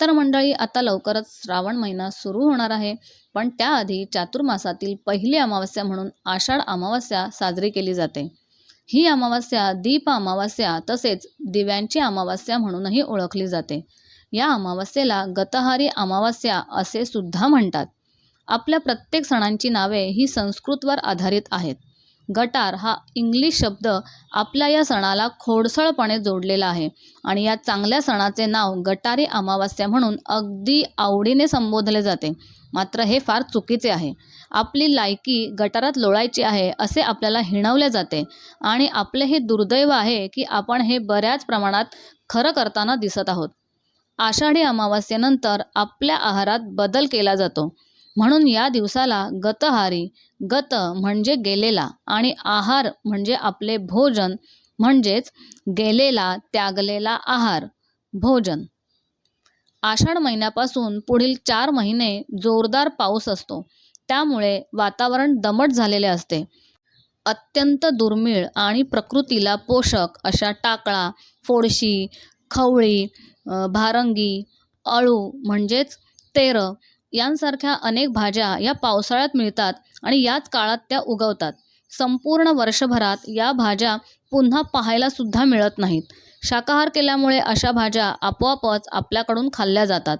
तर मंडळी आता लवकरच श्रावण महिना सुरू होणार आहे. पण त्याआधी चातुर्मासातील पहिली अमावस्या म्हणून आषाढ अमावस्या साजरी केली जाते. ही अमावस्या दीप अमावस्या तसेच दिव्यांची अमावस्या म्हणूनही ओळखली जाते. या अमावस्येला गतहारी अमावस्या असे सुद्धा म्हणतात. आपल्या प्रत्येक सणांची नावे ही संस्कृतवर आधारित आहेत. गटार हा इंग्लिश शब्द आपल्या या सणाला खोडसळपणे जोडलेला आहे. आणि या चांगल्या सणाचे नाव गटारी अमावास्या म्हणून अगदी आवडीने संबोधले जाते. मात्र हे फार चुकीचे आहे. आपली लायकी गटारात लोळायची आहे असे आपल्याला हिणवले जाते. आणि आपले हे दुर्दैव आहे की आपण हे बऱ्याच प्रमाणात खरं करताना दिसत आहोत. आषाढी अमावास्येनंतर आपल्या आहारात बदल केला जातो. म्हणून या दिवसाला गतहारी गत म्हणजे गेलेला आणि आहार म्हणजे आपले भोजन म्हणजेच गेलेला त्यागलेला आहार भोजन. आषाढ महिन्यापासून पुढील चार महिने जोरदार पाऊस असतो. त्यामुळे वातावरण दमट झालेले असते. अत्यंत दुर्मिळ आणि प्रकृतीला पोषक अशा टाकळा फोडशी खवळी भारंगी अळू म्हणजेच तेरं यांसारख्या अनेक भाज्या या पावसाळ्यात मिळतात आणि याच काळात त्या उगवतात. संपूर्ण वर्षभरात या भाज्या पुन्हा पाहायला सुद्धा मिळत नाहीत. शाकाहार केल्यामुळे अशा भाज्या आपोआपच आपल्याकडून खाल्ल्या जातात.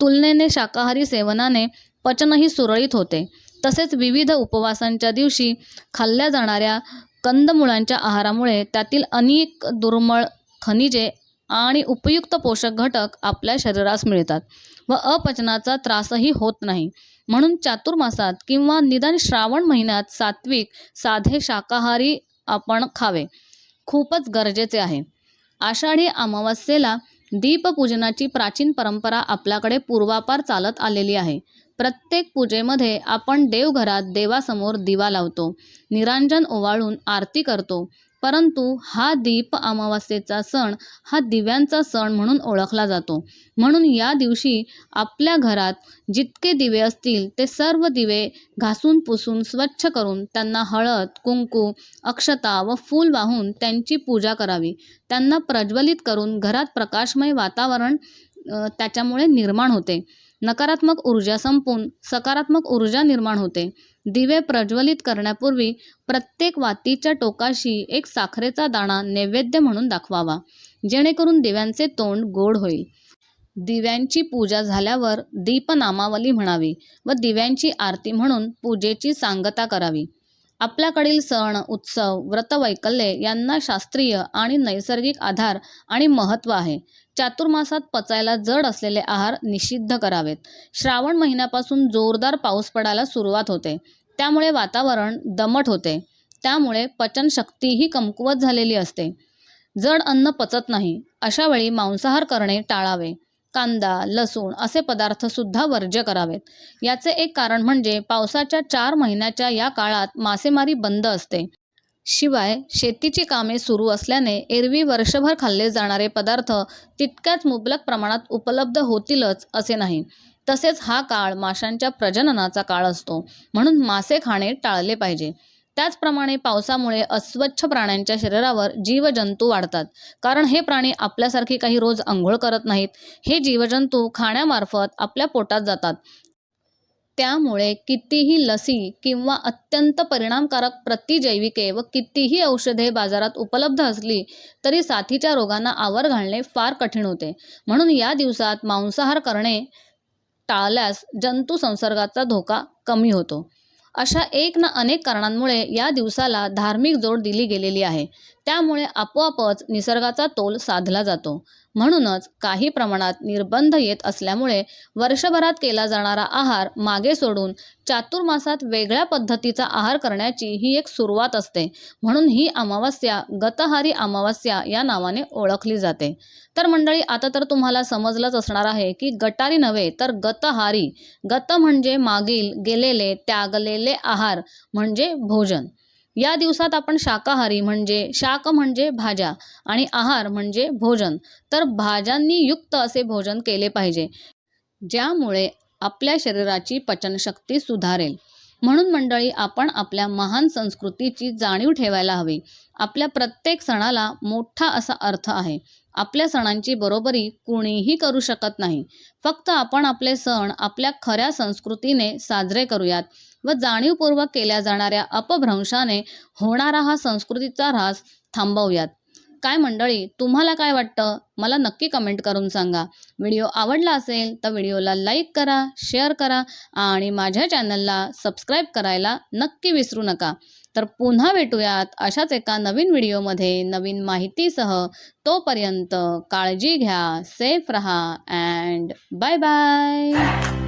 तुलनेने शाकाहारी सेवनाने पचनही सुरळीत होते. तसेच विविध उपवासांच्या दिवशी खाल्ल्या जाणाऱ्या कंदमुळांच्या आहारामुळे त्यातील अनेक दुर्मळ खनिजे आणि उपयुक्त पोषक घटक आपल्या शरीरास मिळतात. व अपचनाचा त्रासही होत नाही. म्हणून चातुर्मासात किंवा निदान श्रावण महिन्यात सात्विक साधे शाकाहारी आपण खावे. खूपच गरजेचे आहे. आषाढी अमावस्येला दीपपूजनाची प्राचीन परंपरा आपल्याकडे पूर्वापार चालत आलेली आहे. प्रत्येक पूजेमध्ये आपण देवघरात देवासमोर दिवा लावतो. निरांजन ओवाळून आरती करतो. परंतु हा दीप अमावास्येचा सण हा दिव्यांचा सण म्हणून ओळखला जातो. म्हणून या दिवशी आपल्या घरात जितके दिवे असतील ते सर्व दिवे घासून पुसून स्वच्छ करून त्यांना हळद कुंकू अक्षता व फूल वाहून त्यांची पूजा करावी. त्यांना प्रज्वलित करून घरात प्रकाशमय वातावरण त्याच्यामुळे निर्माण होते. नकारात्मक ऊर्जा संपून सकारात्मक ऊर्जा निर्माण होते. दिवे प्रज्वलित करण्यापूर्वी प्रत्येक वातीच्या टोकाशी एक साखरेचा दाणा नैवेद्य म्हणून दाखवावा. जेणेकरून दिव्यांचे तोंड गोड होईल. दिव्यांची पूजा झाल्यावर दीपनामावली म्हणावी व दिव्यांची आरती म्हणून पूजेची सांगता करावी. आपल्याकडील सण उत्सव व्रतवैकल्ये यांना शास्त्रीय आणि नैसर्गिक आधार आणि महत्त्व आहे. चातुर्मासात पचायला जड असलेले आहार निषिद्ध करावेत. श्रावण महिन्यापासून जोरदार पाऊस पडायला सुरुवात होते. त्यामुळे वातावरण दमट होते. त्यामुळे पचनशक्तीही कमकुवत झालेली असते. जड अन्न पचत नाही. अशा वेळी मांसाहार करणे टाळावे. कांदा लसूण असे पदार्थ सुद्धा वर्ज्य करावेत. याचे एक कारण म्हणजे पावसाच्या चार महिन्याच्या या काळात मासेमारी बंद असते. शिवाय शेतीची कामे सुरू असल्याने एरवी वर्षभर खाल्ले जाणारे पदार्थ तितक्याच मुबलक प्रमाणात उपलब्ध होतीलच असे नाही. तसेच हा काळ माशांच्या प्रजननाचा काळ असतो. म्हणून मासे खाणे टाळले पाहिजे. त्याचप्रमाणे पावसामुळे अस्वच्छ प्राण्यांच्या शरीरावर जीवजंतू वाढतात. कारण हे प्राणी आपल्यासारखे काही रोज आंघोळ करत नाहीत. हे जीवजंतू खाण्यामार्फत आपल्या पोटात जातात. त्यामुळे कितीही लसी किंवा अत्यंत परिणामकारक प्रतिजैविके व कितीही औषधे बाजारात उपलब्ध असली तरी साथीच्या रोगांना आवर घालणे फार कठीण होते. म्हणून या दिवसात मांसाहार करणे टाळल्यास जंतू संसर्गाचा धोका कमी होतो. अशा एक ना अनेक कारणांमुळे या दिवसाला धार्मिक जोड दिली गेलेली आहे. त्यामुळे आपोआपच निसर्गाचा तोल साधला जातो. म्हणूनच काही प्रमाणात निर्बंध येत असल्यामुळे वर्षभरात केला जाणारा आहार मागे सोडून चातुर्मासात वेगळ्या पद्धतीचा आहार करण्याची ही एक सुरुवात असते. म्हणून ही अमावस्या गतहारी अमावस्या या नावाने ओळखली जाते. तर मंडळी आता तर तुम्हाला समजलंच असणार आहे की गटारी नव्हे तर गतहारी. गत म्हणजे मागील गेलेले त्यागलेले आहार म्हणजे भोजन. या दिवसात आपण शाकाहारी म्हणजे शाक म्हणजे भाज्या आणि आहार म्हणजे भोजन. तर भाज्यांनी युक्त असे भोजन केले पाहिजे ज्यामुळे आपल्या शरीराची पचनशक्ती सुधारेल. म्हणून मंडळी आपण आपल्या महान संस्कृतीची जाणीव ठेवायला हवी. आपल्या प्रत्येक सणाला मोठा असा अर्थ आहे. आपल्या सणांची बरोबरी कुणीही करू शकत नाही. फक्त आपण आपले सण आपल्या खऱ्या संस्कृतीने साजरे करूयात. व जाणीवपूर्वक केल्या जाणाऱ्या अपभ्रंशाने होणारा हा संस्कृतीचा ऱ्हास थांबवूयात. काय मंडळी तुम्हाला काय वाटतं? मला नक्की कमेंट करून सांगा. व्हिडिओ आवडला असेल तर व्हिडिओला लाईक करा शेअर करा आणि माझ्या चॅनलला सबस्क्राईब करायला नक्की विसरू नका. तर पुन्हा भेटूयात अशाच एका नवीन व्हिडिओमध्ये. नवीन माहितीसह तोपर्यंत काळजी घ्या सेफ रहा अँड बाय बाय